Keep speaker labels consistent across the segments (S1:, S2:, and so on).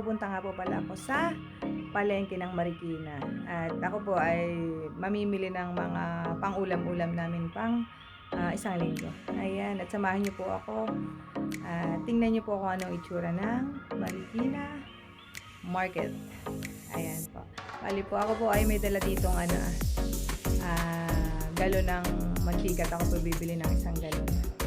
S1: pupunta nga po pala ako sa palengke ng Marikina. At ako po ay mamimili ng mga pang-ulam-ulam namin pang ah, isang linggo. Ayan, at samahan niyo po ako. Ah, tingnan niyo po kung anong itsura ng Marikina Market. Ayan po. Bali po, ako po ay may dala ditong ano, ah, galon ng mantika ako po bibili ng isang galon.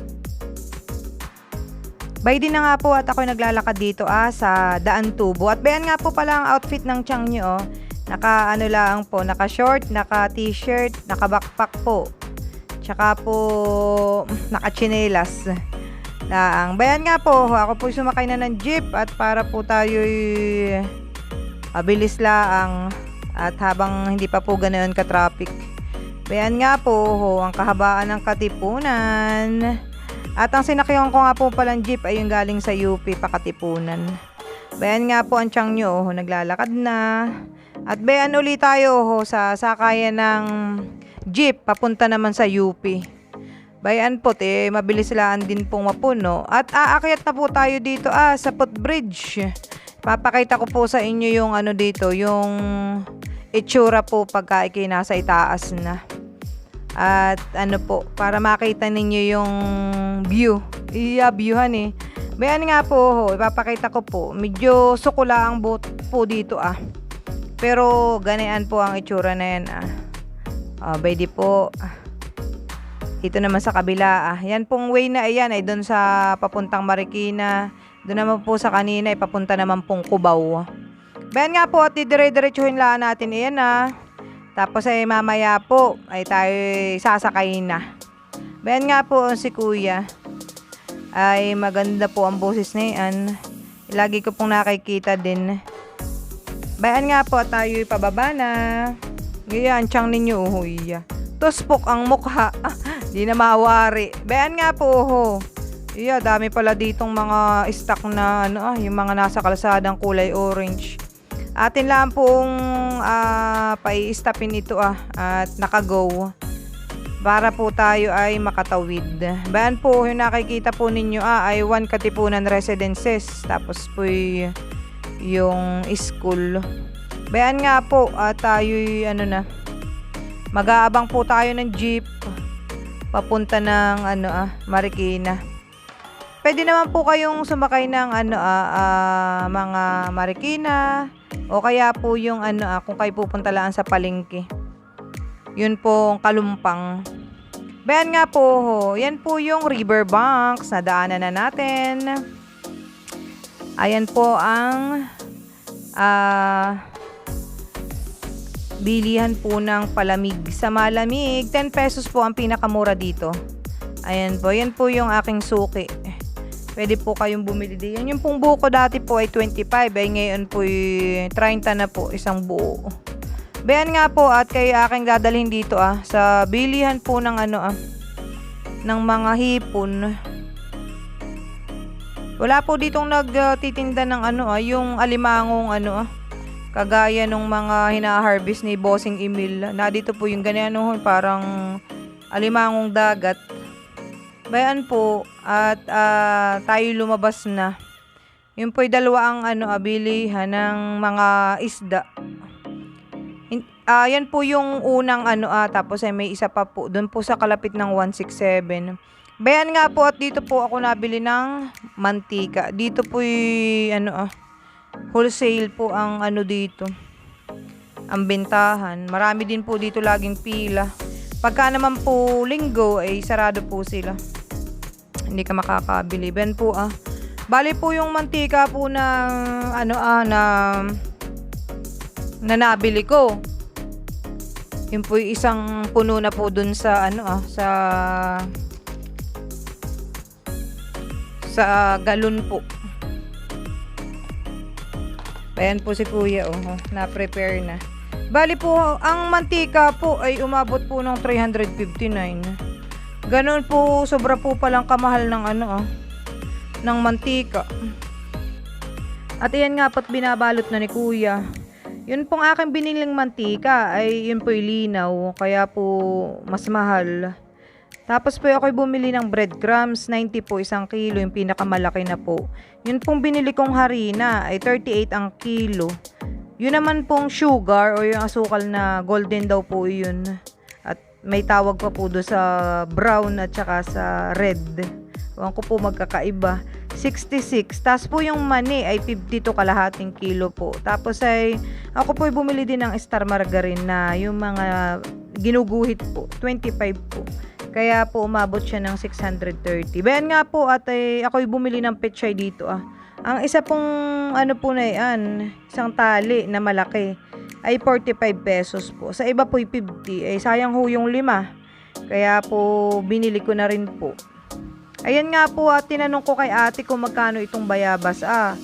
S1: By din na nga po at ako naglalakad dito ah sa Daan Tubo. At bayan nga po pala ang outfit ng Chang nyo oh. Naka ano lang po, naka short, naka t-shirt, naka backpack po. Tsaka po naka chinelas. Laang. Bayan nga po, ako po sumakay na ng jeep at para po tayo'y mabilis laang at habang hindi pa po ganoon ka-traffic. Bayan nga po, ho, ang kahabaan ng Katipunan. At ang sinakyan ko nga po palang jeep ay yung galing sa UP, Pakatipunan. Bayan nga po ang tiyang nyo, ho, naglalakad na. At bayan ulit tayo ho, sa sakayan ng jeep, papunta naman sa UP. Bayan po, eh, mabilis lang din pong mapuno. At aakyat na po tayo dito ah, sa footbridge. Papakita ko po sa inyo yung ano dito, yung itsura po pagka ikay nasa itaas na. At ano po, para makita ninyo yung view. Iya, viewhan eh. Bayan nga po, ho, ipapakita ko po. Medyo sukula ang boat po dito ah. Pero ganyan po ang itsura na yan ah. Ah, pwede po. Dito naman sa kabila ah. Yan pong way na ayan ay doon sa papuntang Marikina. Doon naman po sa kanina ay papunta naman pong Cubao. Bayan nga po at didire-diretsuhin lang natin ayan ah. Tapos ay mamaya po ay tayo sasakay na. Bayan nga po si kuya. Ay maganda po ang boses na yan. Lagi ko pong nakikita din. Bayan nga po tayo pababa na. Ganyan, tiyang ninyo uhuy. Tuspok ang mukha. Di na mawari. Bayan nga po ho. Iya, dami pala ditong mga stock na ano ah, yung mga nasa kalsadang kulay orange. Atin lang pong ah, pai-stopin ito ah at naka-go para po tayo ay makatawid. Bayan po yung nakikita po ninyo ah, ay one Katipunan Residences tapos po yung school. Bayan nga po at tayo ano na mag-aabang po tayo ng jeep papunta ng ano ah, Marikina. Pwede naman po kayong sumakay ng ano ah, ah, mga Marikina o kaya po yung ano ah, kung kayo pupunta lang sa palengke. Yun po ang kalumpang. Bayan nga po, ho, yan po yung riverbanks na daanan na natin. Ayan po ang ah bilihan po ng palamig. Sa malamig, 10 pesos po ang pinakamura dito. Ayan po, yan po yung aking suki. Pwede po kayong bumili din. Yung pong buko dati po ay 25. Ay ngayon po ay 30 na po isang buo. Bayan nga po at kay aking dadalhin dito ah. Sa bilihan po ng ano ah. Ng mga hipon. Wala po ditong nagtitinda ng ano ah. Yung alimangong ano ah. Kagaya nung mga hina-harvest ni Bossing Emil. Na dito po yung ganyan no, parang alimangong dagat. Bayan po at ah, tayo lumabas na. Yun po dalawa ang ano, abilihan ng mga isda. Ah, yan po yung unang ano ah, tapos ay may isa pa po doon po sa kalapit ng 167. Bayan nga po at dito po ako nabili ng mantika. Dito po y, ano ah, wholesale po ang ano dito. Ang bentahan. Marami din po dito laging pila. Pagka naman po linggo ay sarado po sila. Hindi ka makakabili. Ben po ah. Bali po yung mantika po na ano ah na na nabili ko. Yun po yung isang puno na po dun sa ano ah sa sa galon po. Ayan po si kuya oh, oh, na-prepare na. Bali po, ang mantika po ay umabot po ng 359. Ganun po, sobra po palang kamahal ng ano ah, ng mantika. At iyan nga po't binabalot na ni kuya. Yun pong aking biniling mantika ay yun po'y linaw, kaya po mas mahal. Tapos po ako'y bumili ng breadcrumbs, 90 po isang kilo, yung pinakamalaki na po. Yun pong binili kong harina ay 38 ang kilo. Yun naman pong sugar o yung asukal na golden daw po yun. May tawag pa po do sa brown at saka sa red. Ewan ko po magkakaiba. 66. Tapos po yung mani ay 52 kalahating kilo po. Tapos ay ako po ay bumili din ng star margarine na yung mga ginuguhit po. 25 po. Kaya po umabot siya ng 630. Bayan nga po at ay ako'y bumili ng pechay dito ah. Ang isa pong ano po na yan, isang tali na malaki ay 45 pesos po. Sa iba po ay 50. Ay sayang ho yung lima. Kaya po binili ko na rin po. Ayan nga po at tinanong ko kay ate kung magkano itong bayabas. Ah,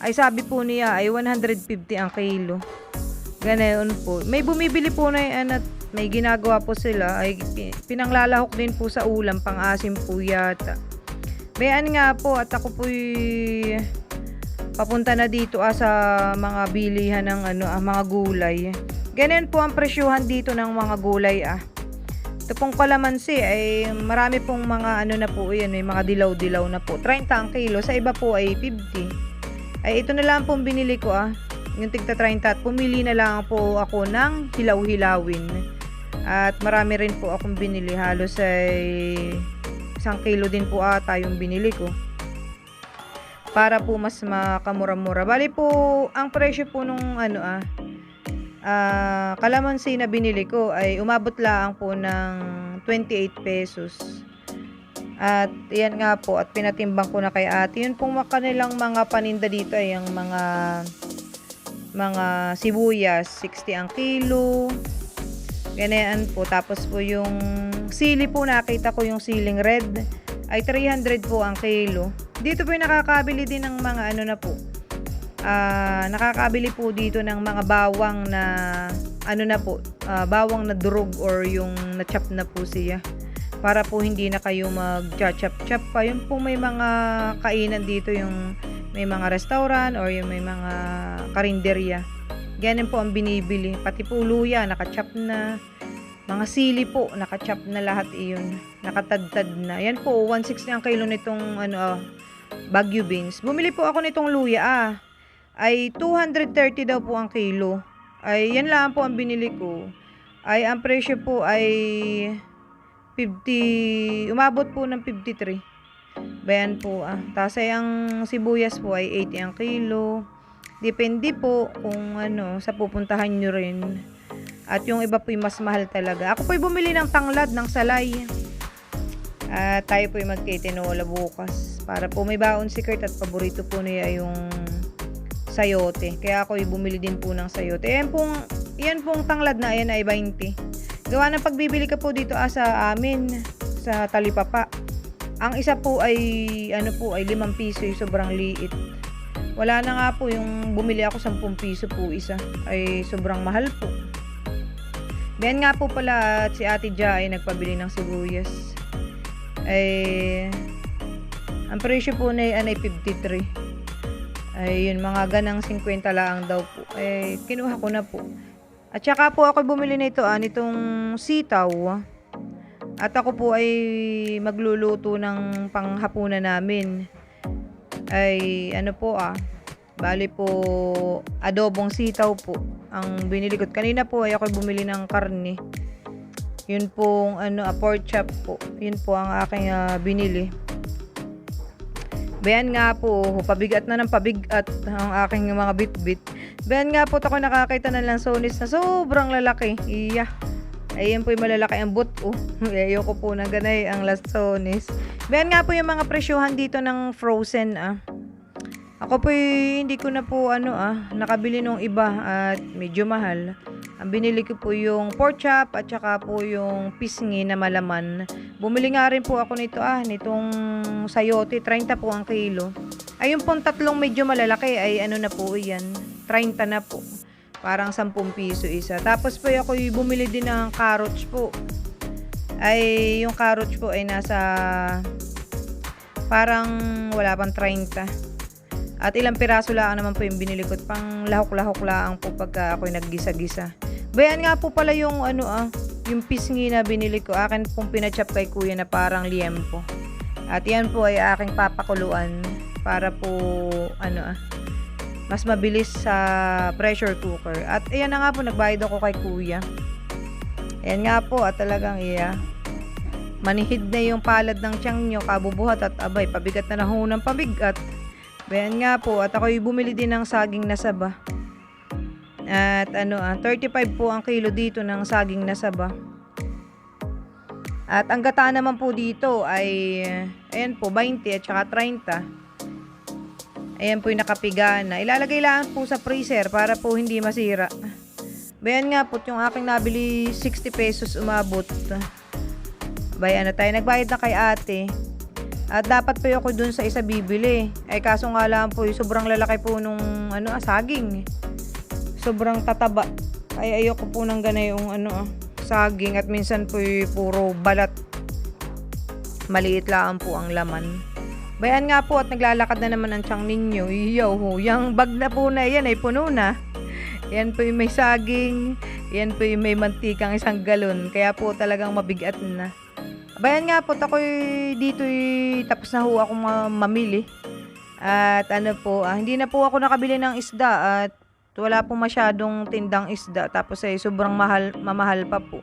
S1: ay sabi po niya ay 150 ang kilo. Ganayon po. May bumibili po na yan at may ginagawa po sila ay pi- pinanglalahok din po sa ulam pang asim po yata. Bayan nga po at ako po papunta na dito ah, sa mga bilihan ng ano ah, mga gulay. Ganyan po ang presyuhan dito ng mga gulay ah. Ito pong kalamansi ay marami pong mga ano na po yan, may mga dilaw-dilaw na po. 30 ang kilo, sa iba po ay 50. Ay ito na lang pong binili ko ah, yung tigta 30 at pumili na lang po ako ng hilaw-hilawin. At marami rin po akong binili, halos ay isang kilo din po ata yung binili ko. Para po mas makamura-mura. Bali po, ang presyo po nung ano ah, ah, kalamansi na binili ko ay umabot lang po ng 28 pesos. At yan nga po, at pinatimbang ko na kay ate. Yun pong kanilang mga paninda dito ay ang mga mga sibuyas, 60 ang kilo. Ganyan po. Tapos po yung sili po, nakita ko yung siling red ay 300 po ang kilo. Dito po yung nakakabili din ng mga ano na po, ah nakakabili po dito ng mga bawang na ano na po, ah, bawang na durog or yung na-chop na po siya. Para po hindi na kayo mag-chop-chop pa. Yun po may mga kainan dito yung may mga restaurant or yung may mga karinderya. Ganyan po ang binibili. Pati po luya, nakachop na. Mga sili po, nakachop na lahat iyon. Nakatadtad na. Yan po, 160 ang kilo nitong ano, ah, Baguio beans. Bumili po ako nitong luya ah ay 230 daw po ang kilo. Ay, yan lang po ang binili ko. Ay, ang presyo po ay 50, umabot po ng 53. Bayan po ah. Tapos ay ang sibuyas po ay 80 ang kilo. Depende po kung ano, sa pupuntahan nyo rin. At yung iba po mas mahal talaga. Ako po bumili ng tanglad, ng salay. At tayo po magkitinola bukas. Para po may baon si Kurt at paborito po niya yung sayote. Kaya ako bumili din po ng sayote. Yan pong, yan pong tanglad na yan ay 20. Gawa ng pagbibili ka po dito ah, sa amin, sa talipapa. Ang isa po ay, ano po, ay 5 piso, yung sobrang liit. Wala na nga po yung bumili ako 10 piso po isa. Ay sobrang mahal po. Ben nga po pala at si Ate Ja ay nagpabili ng sibuyas. Ay ang presyo po na yan ay 53. Ay yun mga ganang 50 lang daw po. Ay kinuha ko na po. At saka po ako bumili nito ah, nitong sitaw. At ako po ay magluluto ng panghapunan namin. Ay ano po ah, bali po adobong sitaw po ang binili ko. Kanina po ay ako bumili ng karne. Yun pong ano, ah, pork chop po. Yun po ang aking ah, binili. Bayan nga po, pabigat na ng pabigat ang aking mga bit-bit. Bayan nga po ako nakakita na lang sonis na sobrang lalaki. Iya. Ayun po yung malalaki ang buto. Ayoko po na ganay ang lasones. Bayan nga po yung mga presyuhan dito ng frozen ah. Ako po hindi ko na po ano ah, nakabili nung iba at medyo mahal. Binili ko po yung pork chop at saka po yung pisngi na malaman. Bumili nga rin po ako nito ah, nitong sayote, 30 po ang kilo. Ayun pong tatlong medyo malalaki ay ano na po yan, 30 na po. Parang 10 piso isa. Tapos po ako bumili din ng carrots po. Ay yung carrots po ay nasa parang wala pang 30. At ilang piraso lang naman po yung binili ko. Pang lahok-lahok lang po pagka ako'y naggisa-gisa. Bayan nga po pala yung ano ah, yung pisngi na binili ko, akin pong pinachap kay kuya na parang liempo. At yan po ay aking papakuluan para po, ano ah, mas mabilis sa pressure cooker. At ayan na nga po, nagbayad ako kay kuya. Ayan nga po, at talagang iya. Manihid na yung palad ng tiyang nyo, kabubuhat at abay, pabigat na na ho ng pabigat. Ayan nga po, at ako'y bumili din ng saging na saba. At ano ah, 35 po ang kilo dito ng saging na saba. At ang gata naman po dito ay, ayan po, 20 at saka 30. Ayan po yung nakapiga na. Ilalagay lang po sa freezer para po hindi masira. Bayan nga po, yung aking nabili 60 pesos umabot. Bayan na tayo. Nagbayad na kay ate. At dapat po ako dun sa isa bibili. Ay kaso nga lang po, yung sobrang lalaki po nung ano, ah, saging. Sobrang tataba. Ay ayoko po ng ganay yung ano, ah, saging. At minsan po puro balat. Maliit lang po ang laman. Bayan nga po at naglalakad na naman ang tiyang ninyo. Ho, yung bag na po na yan ay puno na. Yan po yung may saging. Yan po yung may mantikang isang galon. Kaya po talagang mabigat na. Bayan nga po, ako dito tapos na ho ako ma- mamili. At ano po, ah, hindi na po ako nakabili ng isda at wala po masyadong tindang isda. Tapos ay sobrang mahal, mamahal pa po.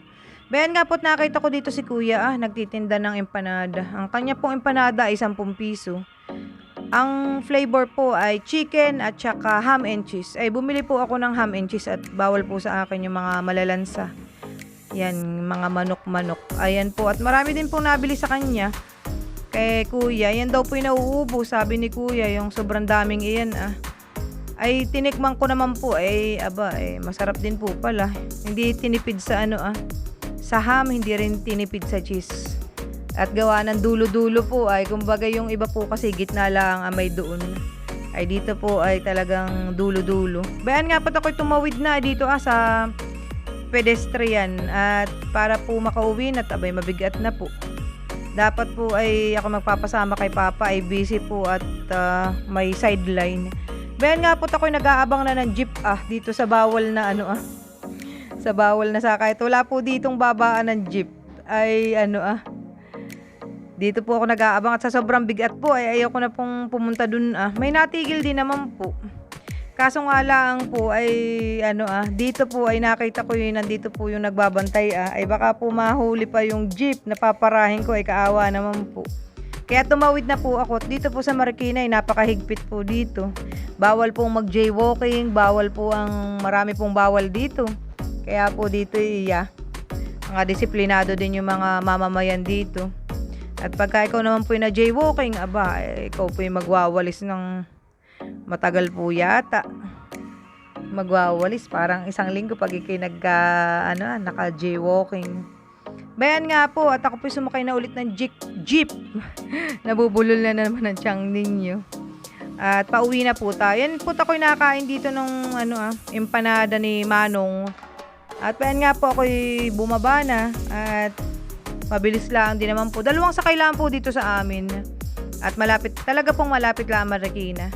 S1: Bayan nga po, nakita ko dito si kuya, ah, nagtitinda ng empanada. Ang kanya pong empanada ay 10 piso. Ang flavor po ay chicken at saka ham and cheese. Ay bumili po ako ng ham and cheese at bawal po sa akin yung mga malalansa. Yan, mga manok-manok. Ayan po. At marami din po nabili sa kanya. Kay kuya. Yan daw po yung nauubo. Sabi ni kuya, yung sobrang daming iyan ah. Ay tinikman ko naman po. Ay aba, eh, masarap din po pala. Hindi tinipid sa ano ah. Sa ham, hindi rin tinipid sa cheese. At gawa ng dulo-dulo po ay kumbaga yung iba po kasi gitna lang ang may doon. Ay dito po ay talagang dulo-dulo. Bayan nga po ako'y tumawid na dito ah sa pedestrian at para po makauwi na abay mabigat na po. Dapat po ay ako magpapasama kay Papa ay busy po at ah, may sideline. Bayan nga po ako'y nag-aabang na ng jeep ah dito sa bawal na ano ah. Sa bawal na sakay. Wala po ditong babaan ng jeep. Ay ano ah. Dito po ako nag-aabang at sa sobrang bigat po ay ayoko na pong pumunta dun ah. May natigil din naman po. Kaso nga lang po ay ano ah, dito po ay nakita ko yung nandito po yung nagbabantay ah. Ay baka po mahuli pa yung jeep na paparahin ko ay kaawa naman po. Kaya tumawid na po ako. Dito po sa Marikina ay napakahigpit po dito. Bawal pong mag jaywalking, bawal po ang marami pong bawal dito. Kaya po dito iya. Mga disiplinado din yung mga mamamayan dito. At pagka ikaw naman po na jaywalking, aba, eh, ikaw po yung magwawalis ng matagal po yata. Magwawalis, parang isang linggo pag ikay nagka, ano, naka jaywalking. Bayan nga po, at ako po sumakay na ulit ng jeep. jeep. Nabubulol na naman ang tiyang ninyo. At pauwi na po tayo. Yan po ako'y nakain dito nung ano ah, empanada ni Manong. At bayan nga po ako'y bumaba na. At mabilis lang din naman po. Dalawang sakay lang po dito sa amin. At malapit, talaga pong malapit lang ang Marikina.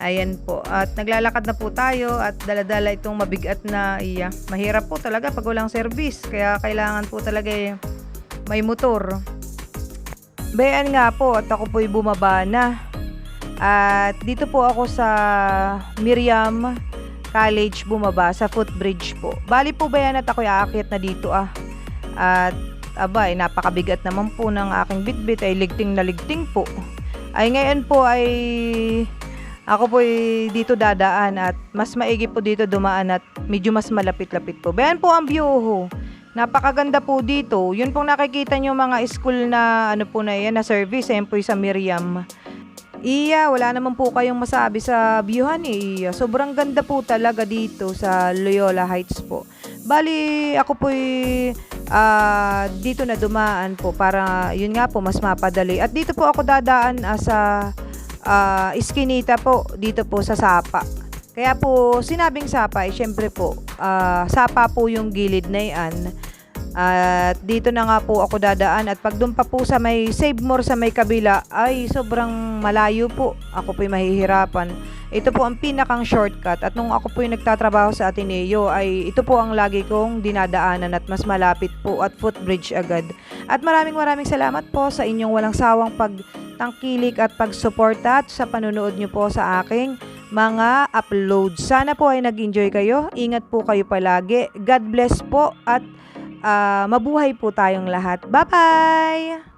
S1: Ayan po. At naglalakad na po tayo at daladala itong mabigat na iya. Mahirap po talaga pag walang service. Kaya kailangan po talaga eh, may motor. Bayan nga po at ako po'y bumaba na. At dito po ako sa Miriam College bumaba sa footbridge po. Bali po bayan at ako'y aakyat na dito ah. At aba, ay napakabigat naman po ng aking bitbit ay ligting na ligting po. Ay ngayon po ay ako po dito dadaan at mas maigi po dito dumaan at medyo mas malapit-lapit po. Bayan po ang view ho. Napakaganda po dito. Yun pong nakikita nyo mga school na ano po na yan na service. Ayan po sa Miriam. Iya, wala naman po kayong masabi sa viewhan eh. Iya, sobrang ganda po talaga dito sa Loyola Heights po. Bali, ako po ah, dito na dumaan po para yun nga po mas mapadali. At dito po ako dadaan ah, sa ah, Iskinita po dito po sa Sapa. Kaya po sinabing Sapa eh syempre po ah, Sapa po yung gilid na yan. At dito na nga po ako dadaan at pag doon pa po sa may Save More sa may kabila ay sobrang malayo po. Ako po'y mahihirapan. Ito po ang pinakang shortcut at nung ako po yung nagtatrabaho sa Ateneo ay ito po ang lagi kong dinadaanan at mas malapit po at footbridge agad. At maraming maraming salamat po sa inyong walang sawang pagtangkilik at pagsuporta at sa panonood nyo po sa aking mga uploads. Sana po ay nag-enjoy kayo. Ingat po kayo palagi. God bless po at ah, mabuhay po tayong lahat. Bye-bye!